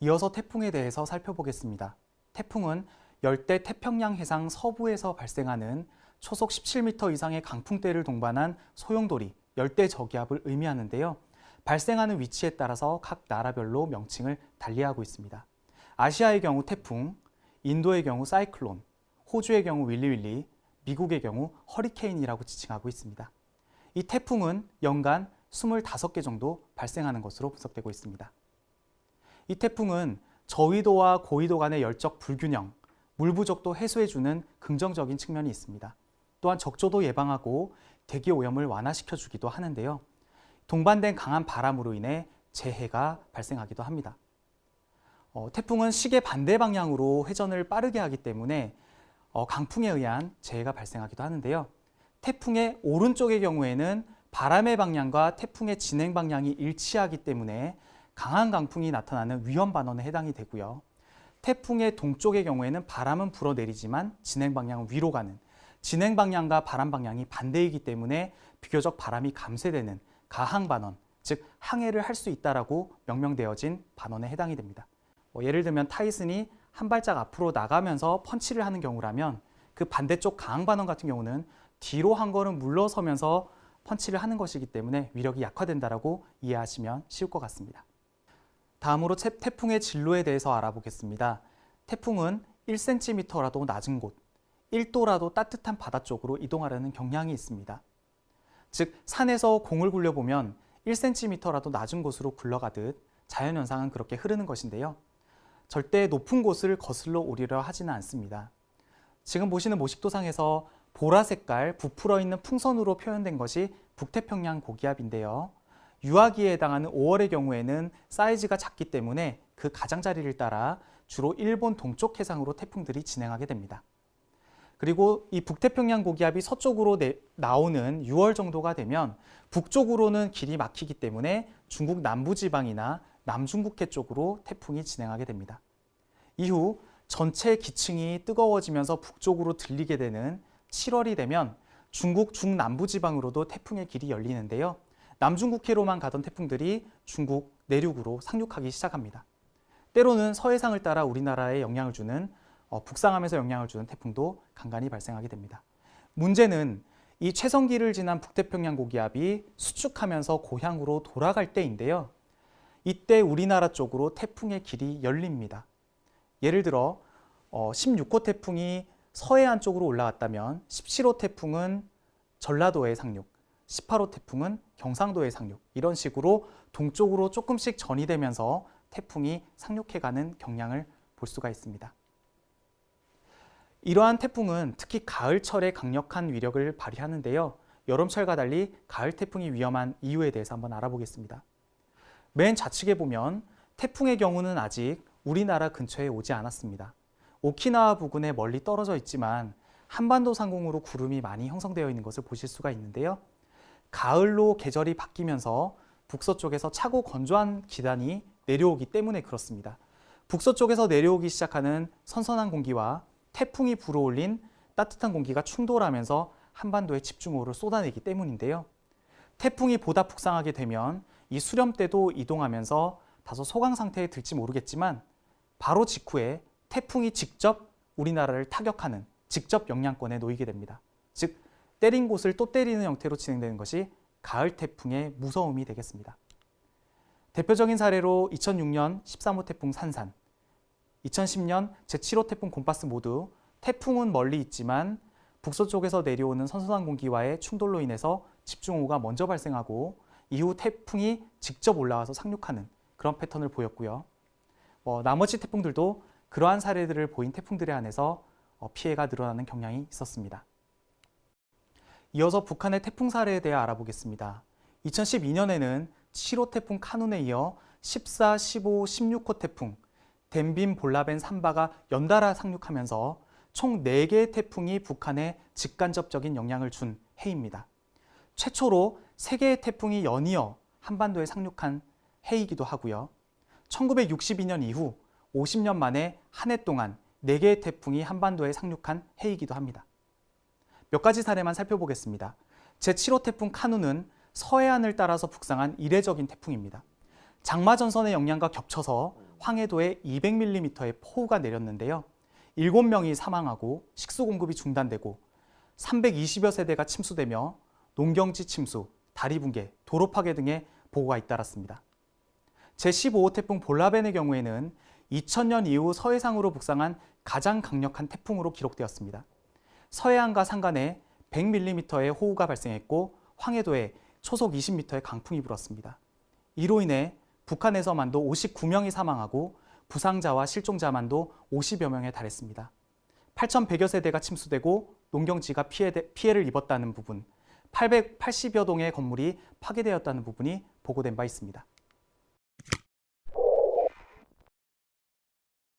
이어서 태풍에 대해서 살펴보겠습니다. 태풍은 열대 태평양 해상 서부에서 발생하는 초속 17m 이상의 강풍대를 동반한 소용돌이, 열대 저기압을 의미하는데요. 발생하는 위치에 따라서 각 나라별로 명칭을 달리하고 있습니다. 아시아의 경우 태풍, 인도의 경우 사이클론, 호주의 경우 윌리윌리, 미국의 경우 허리케인이라고 지칭하고 있습니다. 이 태풍은 연간 25개 정도 발생하는 것으로 분석되고 있습니다. 이 태풍은 저위도와 고위도 간의 열적 불균형, 물 부족도 해소해주는 긍정적인 측면이 있습니다. 또한 적조도 예방하고 대기 오염을 완화시켜 주기도 하는데요. 동반된 강한 바람으로 인해 재해가 발생하기도 합니다. 어, 태풍은 시계 반대 방향으로 회전을 빠르게 하기 때문에 어, 강풍에 의한 재해가 발생하기도 하는데요. 태풍의 오른쪽의 경우에는 바람의 방향과 태풍의 진행 방향이 일치하기 때문에 강한 강풍이 나타나는 위험 반원에 해당이 되고요. 태풍의 동쪽의 경우에는 바람은 불어내리지만 진행 방향은 위로 가는 진행 방향과 바람 방향이 반대이기 때문에 비교적 바람이 감쇄되는 가항 반원, 즉 항해를 할 수 있다라고 명명되어진 반원에 해당이 됩니다. 뭐 예를 들면 타이슨이 한 발짝 앞으로 나가면서 펀치를 하는 경우라면 그 반대쪽 가항 반원 같은 경우는 뒤로 한 걸음 물러서면서 펀치를 하는 것이기 때문에 위력이 약화된다라고 이해하시면 쉬울 것 같습니다. 다음으로 태- 태풍의 진로에 대해서 알아보겠습니다. 태풍은 1cm라도 낮은 곳, 1도라도 따뜻한 바다 쪽으로 이동하려는 경향이 있습니다. 즉 산에서 공을 굴려보면 1cm라도 낮은 곳으로 굴러가듯 자연현상은 그렇게 흐르는 것인데요. 절대 높은 곳을 거슬러 오리려 하지는 않습니다. 지금 보시는 모식도상에서 보라 색깔 부풀어 있는 풍선으로 표현된 것이 북태평양 고기압인데요. 유아기에 해당하는 5월의 경우에는 사이즈가 작기 때문에 그 가장자리를 따라 주로 일본 동쪽 해상으로 태풍들이 진행하게 됩니다. 그리고 이 북태평양 고기압이 서쪽으로 내- 나오는 6월 정도가 되면 북쪽으로는 길이 막히기 때문에 중국 남부지방이나 남중국해 쪽으로 태풍이 진행하게 됩니다. 이후 전체 기층이 뜨거워지면서 북쪽으로 들리게 되는 7월이 되면 중국 중남부지방으로도 태풍의 길이 열리는데요. 남중국해로만 가던 태풍들이 중국 내륙으로 상륙하기 시작합니다. 때로는 서해상을 따라 우리나라에 영향을 주는 어, 북상하면서 영향을 주는 태풍도 간간히 발생하게 됩니다. 문제는 이 최성기를 지난 북태평양 고기압이 수축하면서 고향으로 돌아갈 때인데요. 이때 우리나라 쪽으로 태풍의 길이 열립니다. 예를 들어 어, 16호 태풍이 서해안 쪽으로 올라왔다면 17호 태풍은 전라도에 상륙, 18호 태풍은 경상도에 상륙 이런 식으로 동쪽으로 조금씩 전이 되면서 태풍이 상륙해가는 경향을 볼 수가 있습니다. 이러한 태풍은 특히 가을철에 강력한 위력을 발휘하는데요. 여름철과 달리 가을 태풍이 위험한 이유에 대해서 한번 알아보겠습니다. 맨 좌측에 보면 태풍의 경우는 아직 우리나라 근처에 오지 않았습니다. 오키나와 부근에 멀리 떨어져 있지만 한반도 상공으로 구름이 많이 형성되어 있는 것을 보실 수가 있는데요. 가을로 계절이 바뀌면서 북서쪽에서 차고 건조한 기단이 내려오기 때문에 그렇습니다. 북서쪽에서 내려오기 시작하는 선선한 공기와 태풍이 불어올린 따뜻한 공기가 충돌하면서 한반도에 집중호우를 쏟아내기 때문인데요. 태풍이 보다 북상하게 되면 이 수렴대도 이동하면서 다소 소강 상태에 들지 모르겠지만 바로 직후에 태풍이 직접 우리나라를 타격하는 직접 영향권에 놓이게 됩니다. 즉 때린 곳을 또 때리는 형태로 진행되는 것이 가을 태풍의 무서움이 되겠습니다. 대표적인 사례로 2006년 13호 태풍 산산, 2010년 제7호 태풍 곰파스 모두 태풍은 멀리 있지만 북서쪽에서 내려오는 선선한 공기와의 충돌로 인해서 집중호우가 먼저 발생하고 이후 태풍이 직접 올라와서 상륙하는 그런 패턴을 보였고요. 뭐 나머지 태풍들도 그러한 사례들을 보인 태풍들에 한해서 어, 피해가 늘어나는 경향이 있었습니다. 이어서 북한의 태풍 사례에 대해 알아보겠습니다. 2012년에는 7호 태풍 카눈에 이어 14, 15, 16호 태풍 덴빈, 볼라벤, 삼바가 연달아 상륙하면서 총 4개의 태풍이 북한에 직간접적인 영향을 준 해입니다. 최초로 3개의 태풍이 연이어 한반도에 상륙한 해이기도 하고요. 1962년 이후 50년 만에 한 해 동안 4개의 태풍이 한반도에 상륙한 해이기도 합니다. 몇 가지 사례만 살펴보겠습니다. 제7호 태풍 카누는 서해안을 따라서 북상한 이례적인 태풍입니다. 장마 전선의 영향과 겹쳐서 황해도에 200mm의 폭우가 내렸는데요. 7명이 사망하고 식수 공급이 중단되고 320여 세대가 침수되며 농경지 침수, 다리 붕괴, 도로 파괴 등의 보고가 잇따랐습니다. 제15호 태풍 볼라벤의 경우에는 2000년 이후 서해상으로 북상한 가장 강력한 태풍으로 기록되었습니다. 서해안과 상간에 100mm의 호우가 발생했고 황해도에 초속 20m의 강풍이 불었습니다. 이로 인해 북한에서만도 59명이 사망하고 부상자와 실종자만도 50여 명에 달했습니다. 8,100여 세대가 침수되고 농경지가 피해, 피해를 입었다는 부분, 880여 동의 건물이 파괴되었다는 부분이 보고된 바 있습니다.